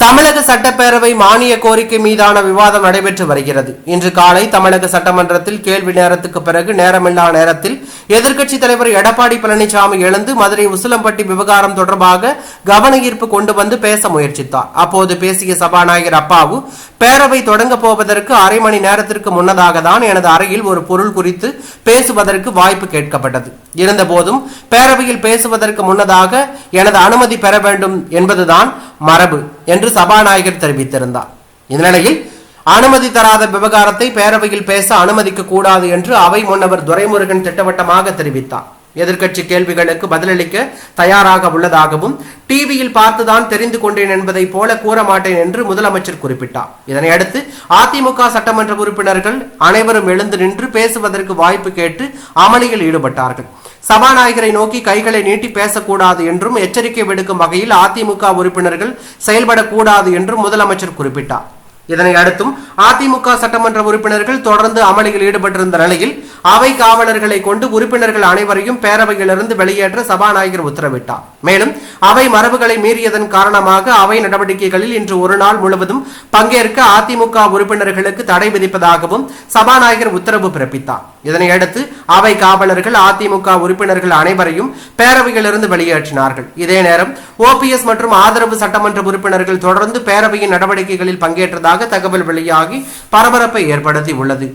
தமிழக சட்டப்பேரவை மானிய கோரிக்கை மீதான விவாதம் நடைபெற்று வருகிறது. இன்று காலை தமிழக சட்டமன்றத்தில் கேள்வி நேரத்துக்கு பிறகு நேரமில்லா நேரத்தில் எதிர்க்கட்சித் தலைவர் எடப்பாடி பழனிசாமி எழுந்து மதுரை உசிலம்பட்டி விவகாரம் தொடர்பாக கவன ஈர்ப்பு கொண்டு வந்து பேச முயற்சித்தார். அப்போது பேசிய சபாநாயகர் அப்பாவு பேரவை தொடங்க போவதற்கு அரை மணி நேரத்திற்கு முன்னதாக தான் எனது அறையில் ஒரு பொருள் குறித்து பேசுவதற்கு வாய்ப்பு கேட்கப்பட்டது. இருந்தபோதும் பேரவையில் பேசுவதற்கு முன்னதாக எனது அனுமதி பெற வேண்டும் என்பதுதான் மரபு என்று சபாநாயகர் தெரிவித்திருந்தார். இந்நிலையில் அனுமதி தராத விவகாரத்தை பேரவையில் பேச அனுமதிக்க கூடாது என்று அவை முன்னவர் துரைமுருகன் திட்டவட்டமாக தெரிவித்தார். எதிர்க்கட்சி கேள்விகளுக்கு பதிலளிக்க தயாராக உள்ளதாகவும் டிவியில் பார்த்துதான் தெரிந்து கொண்டேன் என்பதை போல கூற மாட்டேன் என்று முதலமைச்சர் குறிப்பிட்டார். இதனையடுத்து அதிமுக சட்டமன்ற உறுப்பினர்கள் அனைவரும் எழுந்து நின்று பேசுவதற்கு வாய்ப்பு கேட்டு அமளியில் ஈடுபட்டார்கள். சபாநாயகரை நோக்கி கைகளை நீட்டி பேசக்கூடாது என்றும் எச்சரிக்கை விடுக்கும் வகையில் அதிமுக உறுப்பினர்கள் செயல்படக்கூடாது என்றும் முதலமைச்சர் குறிப்பிட்டார். இதனை அடுத்தும் அதிமுக சட்டமன்ற உறுப்பினர்கள் தொடர்ந்து அமளியில் ஈடுபட்டிருந்த நிலையில் அவை காவலர்களை கொண்டு உறுப்பினர்கள் அனைவரையும் பேரவையிலிருந்து வெளியேற்ற சபாநாயகர் உத்தரவிட்டார். மேலும் அவை மரபுகளை மீறியதன் காரணமாக அவை நடவடிக்கைகளில் இன்று ஒரு நாள் முழுவதும் பங்கேற்க அதிமுக உறுப்பினர்களுக்கு தடை விதிப்பதாகவும் சபாநாயகர் உத்தரவு பிறப்பித்தார். இதனையடுத்து அவை காவலர்கள் அதிமுக உறுப்பினர்கள் அனைவரையும் பேரவையிலிருந்து வெளியேற்றினார்கள். இதே நேரம் ஓபிஎஸ் மற்றும் ஆதரவு சட்டமன்ற உறுப்பினர்கள் தொடர்ந்து பேரவையின் நடவடிக்கைகளில் பங்கேற்றதாக தகவல் வெளியாகி பரபரப்பை ஏற்படுத்தி உள்ளது